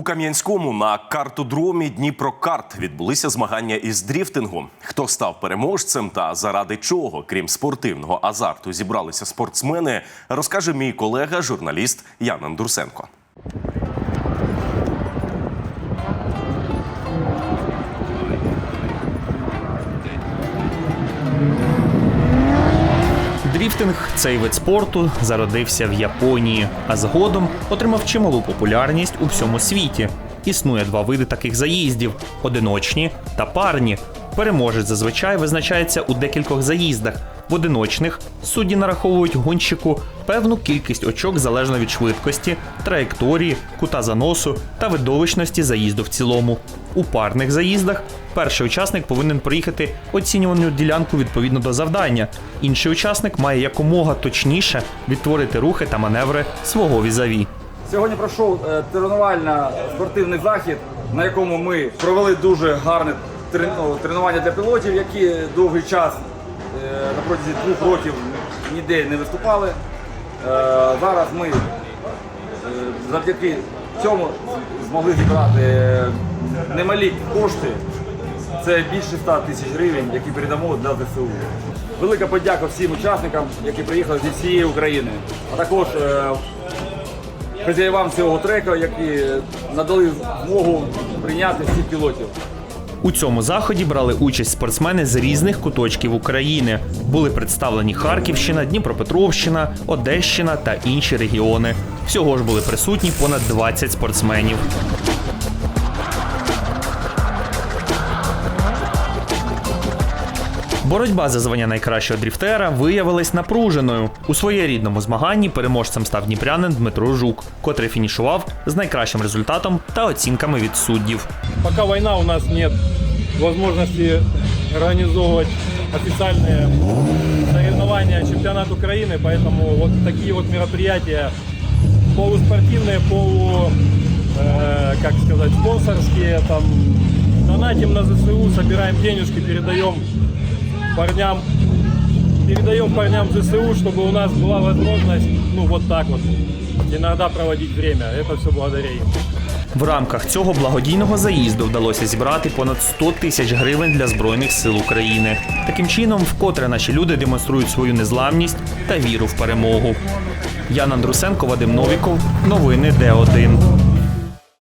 У Кам'янському на картодромі Дніпрокарт відбулися змагання із дріфтингу. Хто став переможцем та заради чого, крім спортивного азарту, зібралися спортсмени, розкаже мій колега, журналіст Ян Андурсенко. Дріфтинг цей вид спорту зародився в Японії, а згодом отримав чималу популярність у всьому світі. Існує два види таких заїздів: одиночні та парні. Переможець зазвичай визначається у декількох заїздах. В одиночних судді нараховують гонщику певну кількість очок залежно від швидкості, траєкторії, кута заносу та видовищності заїзду в цілому. У парних заїздах перший учасник повинен проїхати оцінювану ділянку відповідно до завдання. Інший учасник має якомога точніше відтворити рухи та маневри свого візаві. Сьогодні пройшов е, тренувально-спортивний захід, на якому ми провели дуже гарне тренування для пілотів, які довгий час е, на протязі двох років ніде не виступали. Е, Зараз ми е, завдяки цьому змогли зібрати немалі кошти. Це більше 100 тисяч гривень, які передамо для ЗСУ. Велика подяка всім учасникам, які приїхали зі всієї України, а також хазяївам цього треку, які надали змогу прийняти всіх пілотів. У цьому заході брали участь спортсмени з різних куточків України. Були представлені Харківщина, Дніпропетровщина, Одещина та інші регіони. Всього ж були присутні понад 20 спортсменів. Боротьба за звання найкращого дріфтера виявилась напруженою. У своєрідному змаганні переможцем став дніпрянин Дмитро Жук, котрий фінішував з найкращим результатом та оцінками від суддів. Пока война, у нас нет возможности организовывать официальные соревнования, чемпионат Украины, поэтому вот такие вот мероприятия полуспортивные, полу, э, как сказать, спонсорские, там, донатим на ЗСУ, собираем денежки, передаем парням, передаем парням ЗСУ, чтобы у нас была возможность, ну, вот так вот, иногда проводить время. Это все благодаря им. В рамках цього благодійного заїзду вдалося зібрати понад 100 тисяч гривень для Збройних сил України. Таким чином, вкотре наші люди демонструють свою незламність та віру в перемогу. Ян Андрусенко, Вадим Новіков. Новини Д1.